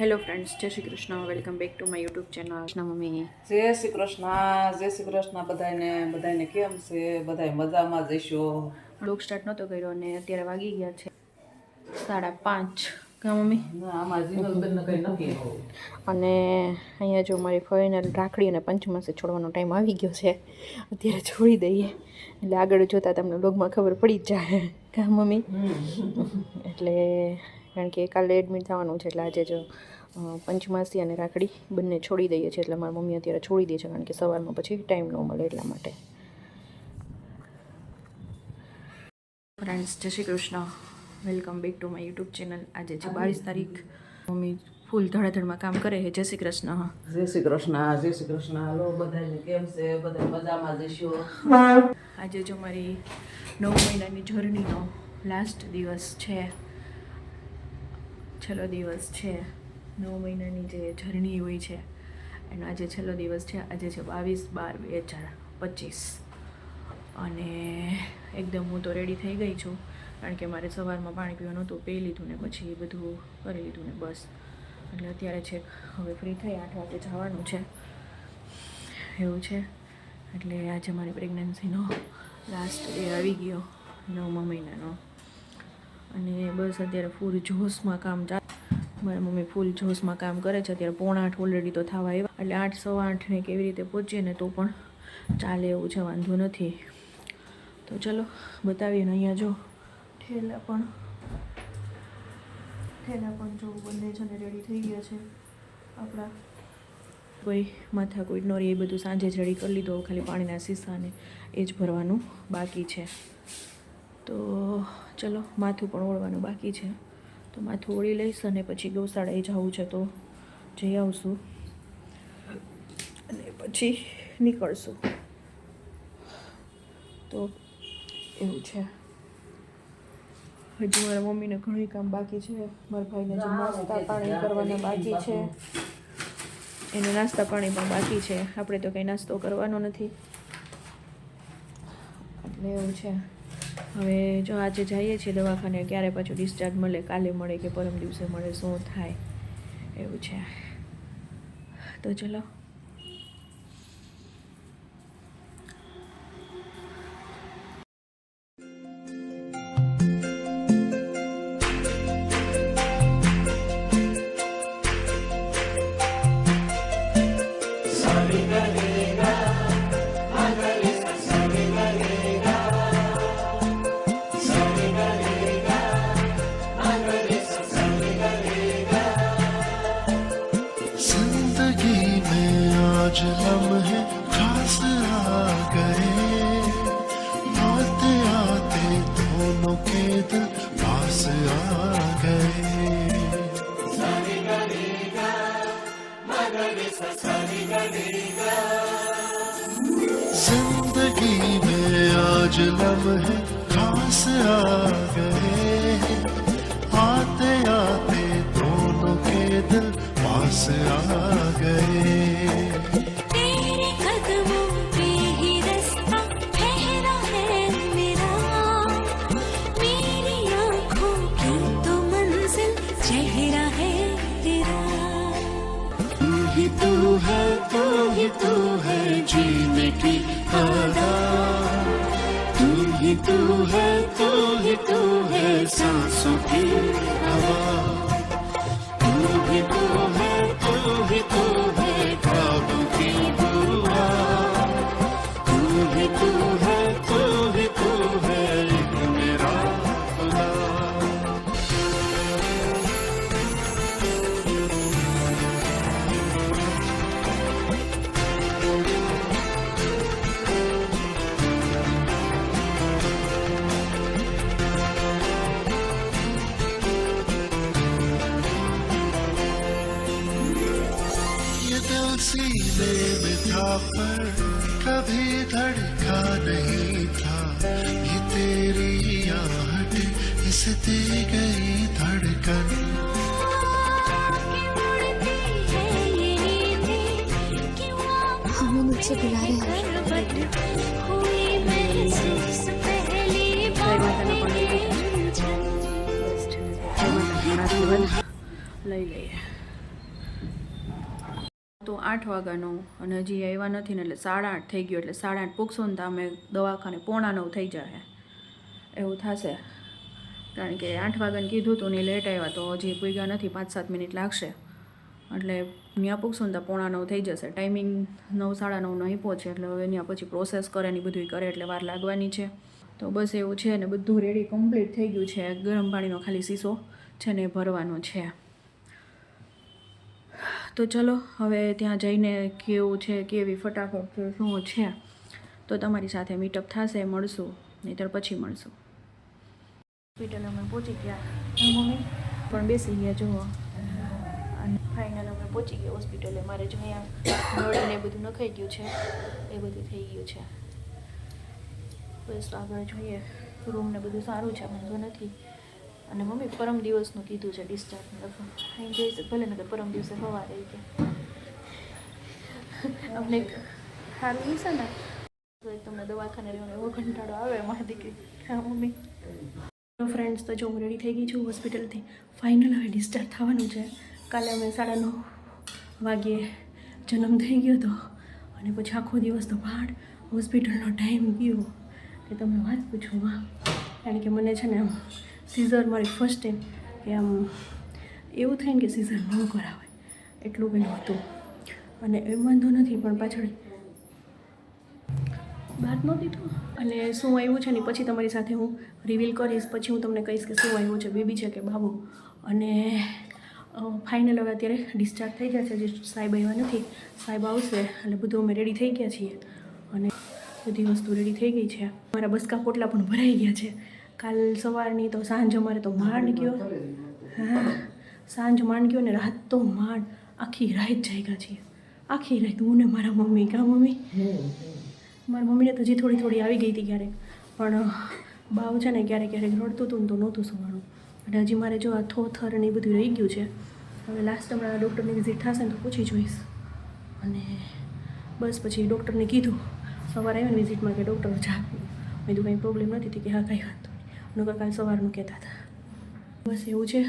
Hello friends Jai Shri Krishna. Welcome back to my YouTube channel Krishna mummy. Jai Shri Krishna જય શ્રી કૃષ્ણ. બધાને બધાને કેમ છે? બધાય મજામાં જઈશો બ્લોગ સ્ટાર્ટ નહોતો કર્યો અને અત્યારે વાગી ગયા છે સાડા પાંચ. કા મમ્મી. અને અહીંયા જો મારી ફાઇનલ રાખડી અને પંચમાસે છોડવાનો ટાઈમ આવી ગયો છે. અત્યારે છોડી દઈએ. એટલે આગળ જોતાં તમને બ્લોગમાં ખબર પડી જ જાય. કા મમ્મી? એટલે કારણ કે કાલે એડમિટ થવાનું છે એટલે આજે જો પંચમાસી અને રાખડી બંને છોડી દઈએ છીએ એટલે મારી મમ્મી અત્યારે છોડી દે છે કારણ કે સવારમાં પછી ટાઈમ ન મળે એટલા માટે. Friends Jai Shri Krishna. Welcome back to my YouTube channel આજે છે બાવીસ તારીખ. મમ્મી ફૂલ ધડાધડમાં કામ કરે છે. જય શ્રી કૃષ્ણ. જય શ્રી કૃષ્ણ જય શ્રી કૃષ્ણ. હાલો બધાને કેમ છે? બધા મજામાં જશો આજે જો મારી નવ મહિનાની જર્નીનો લાસ્ટ દિવસ છે. છેલ્લો દિવસ છે, નવ મહિનાની જે જર્ની હોય છે, એનો આજે છેલ્લો દિવસ છે, આજે છે બાવીસ બાર બે હજાર પચીસ. અને એકદમ હું તો રેડી થઈ ગઈ છું, કારણ કે મારે સવારમાં પાણી પીવાનું હતું, પી લીધું ને પછી એ બધું કરી લીધું ને બસ. એટલે અત્યારે છે, હવે ફ્રી થઈ, આઠ વાગે જવાનું છે. એવું છે. એટલે આજે મારી પ્રેગ્નન્સીનો લાસ્ટ ડે આવી ગયો, નવમા મહિનાનો. અને બસ અત્યારે ફૂલ જોશમાં કામ ચાલે મારા મમ્મી ફૂલ જોશમાં કામ કરે છે. અત્યારે પોણા આઠ ઓલરેડી તો થવા આવ્યા. એટલે આઠ, સવા આઠને કેવી રીતે પહોંચીએ ને તો પણ ચાલે એવું છે, વાંધો નથી. તો ચલો, બતાવીએ ને અહીંયા જો. ઠેલા પણ ઠેલા પણ જો બંને જણે રેડી થઈ ગયા છે. આપણા કોઈ માથા કોઈ નોરી એ બધું સાંજે જ રેડી કરી લીધું. ખાલી પાણીના સીસાને એ જ ભરવાનું બાકી છે. તો ચલો, માથું પણ ઓળવાનું બાકી છે. તો માથું ઓળી લઈશ અને પછી ગૌશાળાએ જવું છે તો જઈ આવશું. અને પછી નીકળશું. તો એવું છે. હજી મારા મમ્મીને ઘણું કામ બાકી છે. મારા ભાઈને જે નાસ્તા પાણી કરવાના બાકી છે. એને નાસ્તા પાણી પણ બાકી છે. આપણે તો કંઈ નાસ્તો કરવાનો નથી. એટલે એવું છે. હવે જો આજે જઈએ છીએ દવાખાને, ક્યારે પાછું ડિસ્ચાર્જ મળે, કાલે મળે કે પરમ દિવસે મળે, શું થાય? એવું છે. તો ચલો. लम्हे खास आ गए आते आते दोनों के दिल पास आ गए। तेरे कदमों पे ही रास्ता ठहरा है मेरा। मेरी आँखों की तो मंजिल चेहरा है तेरा। तू ही तू है तू ही तू है जीने तू है तू ही तू है सांसों की हवा धड़का नहीं था। ये तेरी आहट इस दी गई धड़कन। हमें मुझसे बुला रहे हैं। આઠ વાગ્યાનો અને હજી આવ્યા નથી ને એટલે સાડા આઠ થઈ ગયો એટલે સાડા આઠ પૂગશો ને તો અમે દવાખાને પોણા નવ થઈ જાય એવું થશે. કારણ કે આઠ વાગ્યાને કીધું હતું ને લેટ આવ્યા તો હજી પૂગ્યા નથી, પાંચ સાત મિનિટ લાગશે. એટલે ત્યાં પૂગશું ને તો પોણા નવ થઈ જશે. ટાઈમિંગ નવ સાડા નવનો નહીં પહોંચે એટલે હવે ત્યાં પછી પ્રોસેસ કરે ને બધું કરે એટલે વાર લાગવાની છે. તો બસ એવું છે ને બધું રેડી કમ્પ્લીટ થઈ ગયું છે. ગરમ પાણીનો ખાલી સીસો છે ને ભરવાનો છે. તો ચલો, હવે ત્યાં જઈને કેવું છે, કેવી ફટાફટ શું છે, તો તમારી સાથે મીટઅપ થશે, મળશું, નહીતર પછી મળશું. હોસ્પિટલ અમે પહોંચી ગયા. મમ્મી, પણ બેસી ગયા, જુઓ. અને ફાઇનલ અમે પહોંચી ગયા હોસ્પિટલે મારે જો અહીંયા એ બધું નખાઈ ગયું છે, એ બધું થઈ ગયું છે. બસ આગળ જોઈએ. રૂમને બધું સારું છે, વાંધો નથી. અને મમ્મી પરમ દિવસનું કીધું છે ડિસ્ચાર્જ અહીં જઈશ ભલે ને પરમ દિવસે સવારે કે. અમને સારું છે ને? તો તમને દવાખાને રહેવાનો એવો કંટાળો આવે મારી દીકરી. હા, મમ્મી. મારો ફ્રેન્ડ્સ તો જો હું રેડી થઈ ગઈ છું હોસ્પિટલથી ફાઇનલ હવે ડિસ્ચાર્જ થવાનું છે. કાલે અમે સાડા નવ વાગ્યે જન્મ થઈ ગયો હતો. અને પછી આખો દિવસ તો બહાર હોસ્પિટલનો ટાઈમ ગયો. કે તમે વાત પૂછો માં કારણ કે મને છે ને સીઝર મારી ફર્સ્ટ ટાઈમ કે આમ એવું થાય ને કે સીઝર ન કરાવે એટલું પેલું હતું. અને એ વાંધો નથી, પણ પાછળ બાદ નહોતી તો અને શું આવ્યું છે ને પછી તમારી સાથે હું રિવીલ કરીશ. પછી હું તમને કહીશ કે શું આવ્યું છે બેબી છે કે બાબુ. અને ફાઇનલ હવે અત્યારે ડિસ્ચાર્જ થઈ ગયા છે જે સાહેબ આવ્યા નથી. સાહેબ આવશે એટલે બધું અમે રેડી થઈ ગયા છીએ. અને બધી વસ્તુ રેડી થઈ ગઈ છે. મારા બસકા પોટલા પણ ભરાઈ ગયા છે. કાલ સવારની તો સાંજ અમારે તો માંડ ગયો. હા, સાંજ માંડ ગયો ને રાત તો માંડ. આખી રાત જાગ્યા છીએ. આખી રાત હું ને મારા મમ્મી કા મમ્મી? મારા મમ્મીને તો હજી થોડી થોડી આવી ગઈ હતી ક્યારેક. પણ, બાવ છે ને ક્યારેક ક્યારેક રડતું હતું ને તો નહોતું સુવાનું એટલે હજી મારે જો આ થોથર ને એ બધું રહી ગયું છે. હવે લાસ્ટ હમણાં ડૉક્ટરની વિઝિટ થશે ને તો પૂછી જોઈશ. અને બસ પછી ડૉક્ટરને કીધું. સવારે આવ્યો ને વિઝિટમાં કે ડૉક્ટર જાગ મેં કીધું કંઈ પ્રોબ્લેમ નથી. કે હા, કાંઈ વાંધો નકર કાલ સવારનું કહેતા હતા. બસ એવું છે.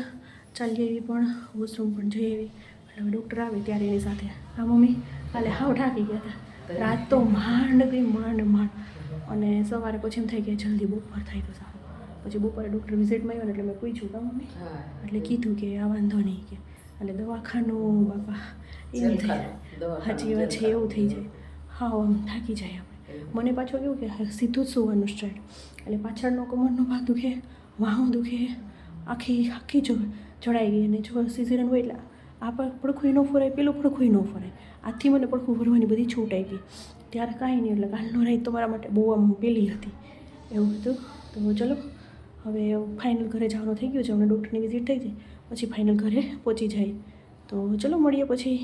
ચાલી એવી પણ વોશરૂમ પણ જઈ એવી એટલે હવે ડૉક્ટર આવે ત્યારે એની સાથે. હા મમ્મી? કાલે હાવ ઠાકી ગયા હતા. રાત તો માંડ ગઈ માંડ માંડ. અને સવારે પછી એમ થઈ કે જલ્દી બપોર થાય તો સારું. પછી બપોરે ડૉક્ટર વિઝિટમાં આવ્યો એટલે મેં પૂછ્યું કા મમ્મી? એટલે કીધું કે આ વાંધો નહીં કે. એટલે દવાખાનું બાપા એમ થઈ જાય. સાચી વાત છે એવું થઈ જાય. હા આમ થાકી જાય મને પાછું કેવું કે સીધું જ સુવાનું સ્ટ્રેટ એટલે પાછળનો કમરનો ભાગ દુખે વાહું દુખે, આખી આખી જો જડાઈ ગઈ. અને જો સિઝરન હોય એટલે આ પડખું ન ફરાય, પેલું પડખું ન ફરાય. આથી મને પડખું ભરવાની બધી છૂટ આવી ત્યારે કાંઈ નહીં, એટલે કાલનો રાત તો મારા માટે બહુ આમ પેલી હતી. એવું હતું. તો ચલો, હવે ફાઇનલ ઘરે જવાનું થઈ ગયું છે. હમણાં ડૉક્ટરની વિઝિટ થઈ જાય પછી ફાઇનલ ઘરે પહોંચી જાય. તો ચલો, મળીએ પછી.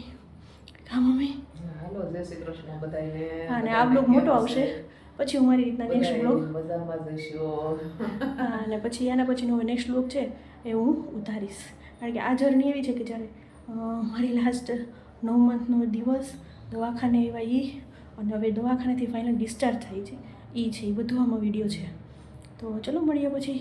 હા મમ્મી. હાલો જય શ્રી કૃષ્ણ બધાને હા અને આ બ્લોગ મોટો આવશે. પછી હું મારી રીતના નેક્સ્ટ બ્લોગ મજામાં જઈશું. અને પછી એના પછીનો હવે નેક્સ્ટ બ્લોગ છે એ હું ઉતારીશ. કારણ કે આ જર્ની એવી છે કે જ્યારે મારી લાસ્ટ નવ મંથનો દિવસ દવાખાને એવા એ અને હવે દવાખાનેથી ફાઇનલ ડિસ્ચાર્જ થાય છે. એ છે એ બધું આમાં વીડિયો છે. તો ચલો મળીએ પછી.